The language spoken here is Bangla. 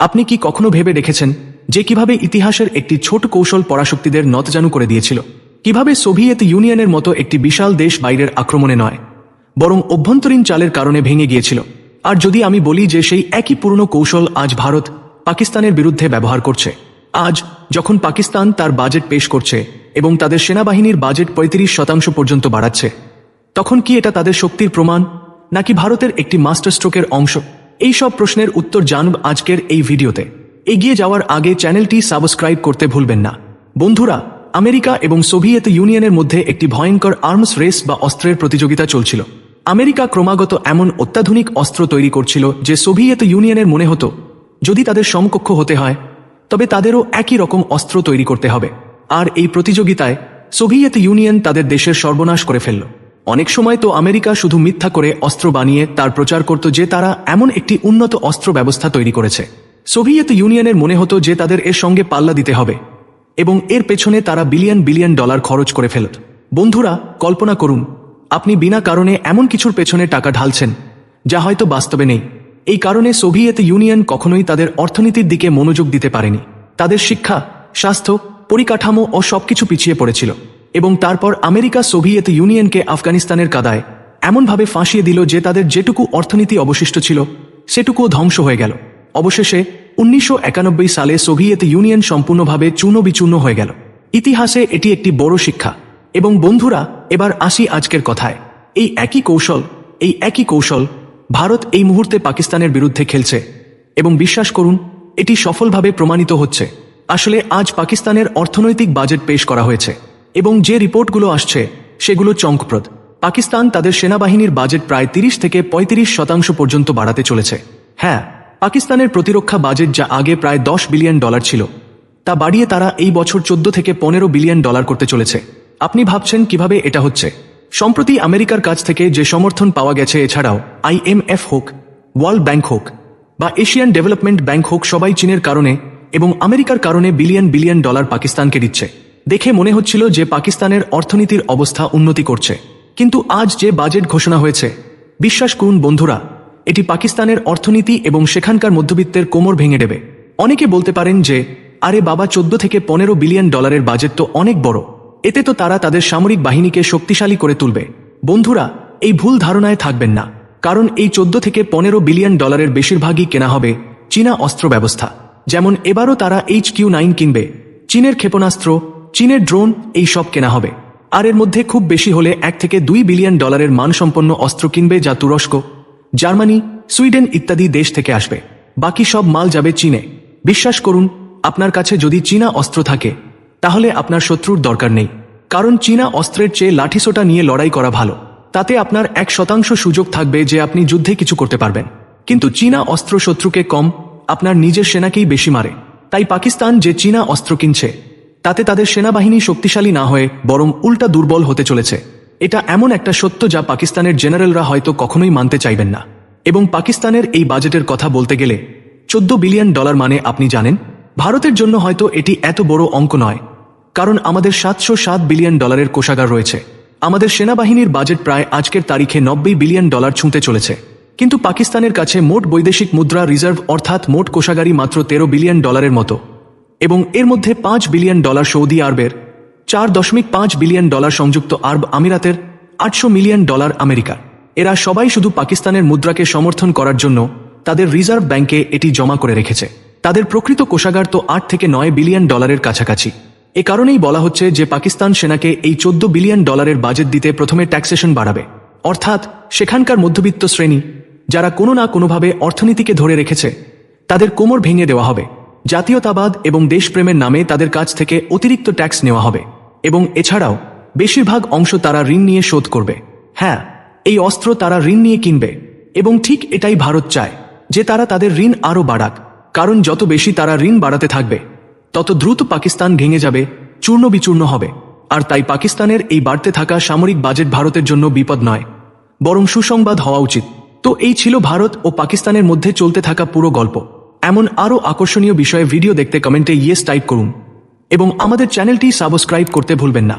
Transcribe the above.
আপনি কি কখনো ভেবে দেখেছেন যে কীভাবে ইতিহাসের একটি ছোট কৌশল পরাশক্তিদের নতজানু করে দিয়েছিল? কীভাবে সোভিয়েত ইউনিয়নের মতো একটি বিশাল দেশ বাইরের আক্রমণে নয়, বরং অভ্যন্তরীণ চালের কারণে ভেঙে গিয়েছিল? আর যদি আমি বলি যে সেই একই পুরনো কৌশল আজ ভারত পাকিস্তানের বিরুদ্ধে ব্যবহার করছে, আজ যখন পাকিস্তান তার বাজেট পেশ করছে এবং তাদের সেনাবাহিনীর বাজেট পঁয়ত্রিশ শতাংশ পর্যন্ত বাড়াচ্ছে, তখন কি এটা তাদের শক্তির প্রমাণ, নাকি ভারতের একটি মাস্টার স্ট্রোকের অংশ? এই সব প্রশ্নের উত্তর জানব আজকের এই ভিডিওতে। এগিয়ে যাওয়ার আগে চ্যানেলটি সাবস্ক্রাইব করতে ভুলবেন না। বন্ধুরা, আমেরিকা এবং সোভিয়েত ইউনিয়নের মধ্যে একটি ভয়ঙ্কর আর্মস রেস বা অস্ত্রের প্রতিযোগিতা চলছিল। আমেরিকা ক্রমাগত এমন অত্যাধুনিক অস্ত্র তৈরি করছিল যে সোভিয়েত ইউনিয়নের মনে হতো, যদি তাদের সমকক্ষ হতে হয়, তবে তাদেরও একই রকম অস্ত্র তৈরি করতে হবে। আর এই প্রতিযোগিতায় সোভিয়েত ইউনিয়ন তাদের দেশের সর্বনাশ করে ফেলল। অনেক সময় তো আমেরিকা শুধু মিথ্যা করে অস্ত্র বানিয়ে তার প্রচার করত যে তারা এমন একটি উন্নত অস্ত্র ব্যবস্থা তৈরি করেছে। সোভিয়েত ইউনিয়নের মনে হতো যে তাদের এর সঙ্গে পাল্লা দিতে হবে। এবং এর পেছনে তারা বিলিয়ন বিলিয়ন ডলার খরচ করে ফেলত। বন্ধুরা, কল্পনা করুন, আপনি বিনা কারণে এমন কিছুর পেছনে টাকা ঢালছেন, যা হয়তো বাস্তবে নেই। এই কারণে সোভিয়েত ইউনিয়ন কখনোই তাদের অর্থনীতির দিকে মনোযোগ দিতে পারেনি। তাদের শিক্ষা, স্বাস্থ্য, পরিকাঠামো ও সবকিছু পিছিয়ে পড়েছিল। এবং তারপর আমেরিকা সোভিয়েত ইউনিয়নকে আফগানিস্তানের কাদায় এমনভাবে ফাঁসিয়ে দিল যে তাদের যেটুকু অর্থনীতি অবশিষ্ট ছিল, সেটুকুও ধ্বংস হয়ে গেল। অবশেষে উনিশশো একানব্বই সালে সোভিয়েত ইউনিয়ন সম্পূর্ণভাবে চূর্ণবিচূর্ণ হয়ে গেল। ইতিহাসে এটি একটি বড় শিক্ষা। এবং বন্ধুরা, এবার আসি আজকের কথায়। এই একই কৌশল, এই একই কৌশল ভারত এই মুহূর্তে পাকিস্তানের বিরুদ্ধে খেলছে। এবং বিশ্বাস করুন, এটি সফলভাবে প্রমাণিত হচ্ছে। আসলে আজ পাকিস্তানের অর্থনৈতিক বাজেট পেশ করা হয়েছে। এবং যে রিপোর্টগুলো আসছে, সেগুলো চমকপ্রদ। পাকিস্তান তাদের সেনাবাহিনীর বাজেট প্রায় তিরিশ থেকে ৩৫ শতাংশ পর্যন্ত বাড়াতে চলেছে। হ্যাঁ পাকিস্তানের প্রতিরক্ষা বাজেট যা আগে প্রায় দশ বিলিয়ন ডলার ছিল, তা বাড়িয়ে তারা এই বছর চোদ্দ থেকে পনেরো বিলিয়ন ডলার করতে চলেছে। আপনি ভাবছেন কীভাবে এটা হচ্ছে? সম্প্রতি আমেরিকার কাছ থেকে যে সমর্থন পাওয়া গেছে এছাড়াও আইএমএফ হোক, ওয়ার্ল্ড ব্যাংক হোক, বা এশিয়ান ডেভেলপমেন্ট ব্যাংক হোক সবাই চীনের কারণে এবং আমেরিকার কারণে বিলিয়ন বিলিয়ন ডলার পাকিস্তানকে দিচ্ছে। দেখে মনে হচ্ছিল যে পাকিস্তানের অর্থনীতির অবস্থা উন্নতি করছে। কিন্তু আজ যে বাজেট ঘোষণা হয়েছে, বিশ্বাস করুন বন্ধুরা, এটি পাকিস্তানের অর্থনীতি এবং সেখানকার মধ্যবিত্তের কোমর ভেঙে দেবে। অনেকে বলতে পারেন যে, আরে বাবা, চোদ্দ থেকে পনেরো বিলিয়ন ডলারের বাজেট তো অনেক বড়। এতে তো তারা তাদের সামরিক বাহিনীকে শক্তিশালী করে তুলবে। বন্ধুরা, এই ভুল ধারণায় থাকবেন না, কারণ এই চোদ্দ থেকে পনেরো বিলিয়ন ডলারের বেশিরভাগই কেনা হবে চীনা অস্ত্র ব্যবস্থা। যেমন এবারও তারা এইচ কিউ নাইন কিনবে। চীনের ক্ষেপণাস্ত্র চীনের ড্রোন এই সব কেনা হবে। আর এর মধ্যে খুব বেশি হলে এক থেকে দুই বিলিয়ন ডলারের মানসম্পন্ন অস্ত্র কিনবে যা তুরস্ক, জার্মানি, সুইডেন ইত্যাদি দেশ থেকে আসবে। বাকি সব মাল যাবে চীনে। বিশ্বাস করুন, আপনার কাছে যদি চীনা অস্ত্র থাকে, তাহলে আপনার শত্রুর দরকার নেই। কারণ চীনা অস্ত্রের চেয়ে লাঠিসোটা নিয়ে লড়াই করা ভালো। তাতে আপনার এক শতাংশ সুযোগ থাকবে যে আপনি যুদ্ধে কিছু করতে পারবেন। কিন্তু চীনা অস্ত্র শত্রুকে কম, আপনার নিজের সেনাকেই বেশি মারে। তাই পাকিস্তান যে চীনা অস্ত্র কিনছে তাতে তাদের সেনাবাহিনী শক্তিশালী না হয়ে বরং উল্টা দুর্বল হতে চলেছে। এটা এমন একটা সত্য যা পাকিস্তানের জেনারেলরা হয়তো কখনোই মানতে চাইবেন না। এবং পাকিস্তানের এই বাজেটের কথা বলতে গেলে, চোদ্দ বিলিয়ন ডলার মানে আপনি জানেন, ভারতের জন্য হয়তো এটি এত বড় অঙ্ক নয়। কারণ আমাদের সাতশো সাত বিলিয়ন ডলারের কোষাগার রয়েছে। আমাদের সেনাবাহিনীর বাজেট প্রায় আজকের তারিখে নব্বই বিলিয়ন ডলার ছুঁতে চলেছে। কিন্তু পাকিস্তানের কাছে মোট বৈদেশিক মুদ্রা রিজার্ভ অর্থাৎ মোট কোষাগারই মাত্র তেরো বিলিয়ন ডলারের মতো। এবং এর মধ্যে পাঁচ বিলিয়ন ডলার সৌদি আরবের, চার দশমিক পাঁচ বিলিয়ন ডলার সংযুক্ত আরব আমিরাতের, আটশো মিলিয়ন ডলার আমেরিকা এরা সবাই শুধু পাকিস্তানের মুদ্রাকে সমর্থন করার জন্য তাদের রিজার্ভ ব্যাংকে এটি জমা করে রেখেছে। তাদের প্রকৃত কোষাগার তো আট থেকে নয় বিলিয়ন ডলারের কাছাকাছি। এ কারণেই বলা হচ্ছে যে পাকিস্তান সেনাকে এই চোদ্দ বিলিয়ন ডলারের বাজেট দিতে প্রথমে ট্যাক্সেশন বাড়াবে। অর্থাৎ সেখানকার মধ্যবিত্ত শ্রেণি, যারা কোনো না কোনোভাবে অর্থনীতিকে ধরে রেখেছে, তাদের কোমর ভেঙে দেওয়া হবে। জাতীয়তাবাদ এবং দেশপ্রেমের নামে তাদের কাছ থেকে অতিরিক্ত ট্যাক্স নেওয়া হবে এবং এছাড়াও বেশিরভাগ অংশ তারা ঋণ নিয়ে শোধ করবে। হ্যাঁ এই অস্ত্র তারা ঋণ নিয়ে কিনবে এবং ঠিক এটাই ভারত চায় যে তারা তাদের ঋণ আরও বাড়াক, কারণ যত বেশি তারা ঋণ বাড়াতে থাকবে, তত দ্রুত পাকিস্তান ভেঙে যাবে চূর্ণ বিচূর্ণ হবে। আর তাই পাকিস্তানের এই বাড়তে থাকা সামরিক বাজেট ভারতের জন্য বিপদ নয়, বরং সুসংবাদ হওয়া উচিত। তো এই ছিল ভারত ও পাকিস্তানের মধ্যে চলতে থাকা পুরো গল্প। এমন আরও আকর্ষণীয় বিষয়ে ভিডিও দেখতে কমেন্টে ইয়েস টাইপ করুন। এবং আমাদের চ্যানেলটি সাবস্ক্রাইব করতে ভুলবেন না।